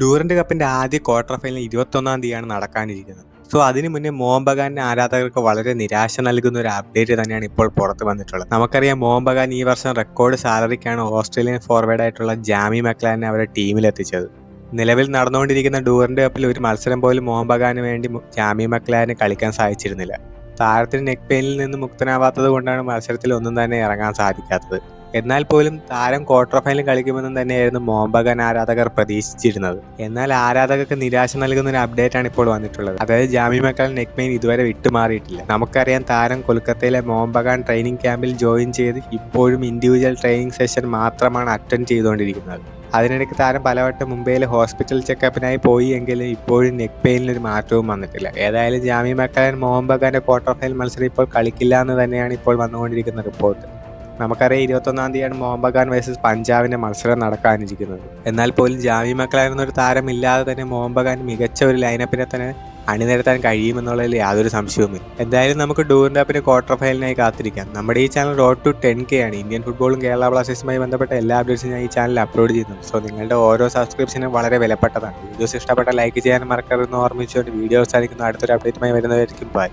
Durand കപ്പിന്റെ ആദ്യ quarter final ഇരുപത്തൊന്നാം തീയതിയാണ് നടക്കാനിരിക്കുന്നത്. സോ അതിനു മുന്നേ മോഹൻ ആരാധകർക്ക് വളരെ നിരാശ നൽകുന്ന ഒരു അപ്ഡേറ്റ് തന്നെയാണ് ഇപ്പോൾ പുറത്ത് വന്നിട്ടുള്ളത്. നമുക്കറിയാം മോഹൻ ബഗാൻ ഈ വർഷം റെക്കോർഡ് സാലറിക്കാണ് ഓസ്ട്രേലിയൻ ഫോർവേഡ് ആയിട്ടുള്ള ജാമി മക്ലാനെ അവരെ ടീമിലെത്തിച്ചത് നിലവിൽ നടന്നുകൊണ്ടിരിക്കുന്ന ഡൂറിന്റെ കപ്പിൽ ഒരു മത്സരം പോലും മോഹൻ വേണ്ടി ജാമി മക്ലാന് കളിക്കാൻ സാധിച്ചിരുന്നില്ല. താരത്തിന് നെക്ക് പെയിനിൽ നിന്ന് മുക്തനാവാത്തത് കൊണ്ടാണ് മത്സരത്തിൽ ഒന്നും തന്നെ ഇറങ്ങാൻ സാധിക്കാത്തത്. എന്നാൽ പോലും താരം ക്വാർട്ടർ ഫൈനൽ കളിക്കുമെന്ന് തന്നെയായിരുന്നു മോംബകൻ ആരാധകർ പ്രതീക്ഷിച്ചിരുന്നത്. എന്നാൽ ആരാധകർക്ക് നിരാശ നൽകുന്ന ഒരു അപ്ഡേറ്റ് ആണ് ഇപ്പോൾ വന്നിട്ടുള്ളത്. അതായത് ജാമി മക്കൾ നെക്മെയിൻ ഇതുവരെ വിട്ടുമാറിയിട്ടില്ല. നമുക്കറിയാം താരം കൊൽക്കത്തയിലെ മോഹൻ ബഗാൻ ട്രെയിനിങ് ക്യാമ്പിൽ ജോയിൻ ചെയ്ത് ഇപ്പോഴും ഇൻഡിവിജ്വൽ ട്രെയിനിങ് സെഷൻ മാത്രമാണ് അറ്റൻഡ് ചെയ്തുകൊണ്ടിരിക്കുന്നത്. അതിനിടയ്ക്ക് താരം പലവട്ടം മുംബൈയിലെ ഹോസ്പിറ്റൽ ചെക്കപ്പിനായി പോയി എങ്കിലും ഇപ്പോഴും നെക്ക് പെയിനിൽ ഒരു മാറ്റവും വന്നിട്ടില്ല. ഏതായാലും Jamie Maclaren Mohun quarter final മത്സരം ഇപ്പോൾ കളിക്കില്ല എന്ന് തന്നെയാണ് ഇപ്പോൾ വന്നുകൊണ്ടിരിക്കുന്ന റിപ്പോർട്ട് നമുക്കറിയാം ഇരുപത്തൊന്നാം തീയതിയാണ് മോഹൻ ബഗാൻ വേഴ്സസ് പഞ്ചാബിന്റെ മത്സരം നടക്കാനിരിക്കുന്നത്. എന്നാൽ പോലും ജാമി മക്കളായിരുന്ന ഒരു താരമില്ലാതെ തന്നെ മോഹൻ മികച്ച ഒരു ലൈനപ്പിനെ തന്നെ അണിനിരത്താൻ കഴിയുമെന്നുള്ളതിൽ യാതൊരു സംശയവുമില്ല. എന്തായാലും നമുക്ക് ഡൂറിന്റെ അപ്പിന് ക്വാർട്ടർ ഫൈനലിനായി കാത്തിരിക്കാം. നമ്മുടെ ഈ channel road to ten K ആണ്. ഇന്ത്യൻ ഫുട്ബോളും കേരള ബ്ലാസ്റ്റേഴ്സുമായി ബന്ധപ്പെട്ട എല്ലാ അപ്ഡേറ്റ്സും ഞാൻ ഈ ചാനൽ അപ്ലോഡ് ചെയ്യുന്നു സോ നിങ്ങളുടെ ഓരോ സബ്സ്ക്രിപ്ഷനും വളരെ വിലപ്പെട്ടതാണ്. വീഡിയോസ് ഇഷ്ടപ്പെട്ട ലൈക്ക് ചെയ്യാൻ മറക്കരുതെന്ന് ഓർമ്മിച്ചുകൊണ്ട് വീഡിയോ അവസാനിക്കുന്ന. അടുത്തൊരു അപ്ഡേറ്റുമായി വരുന്നതായിരിക്കും ബൈ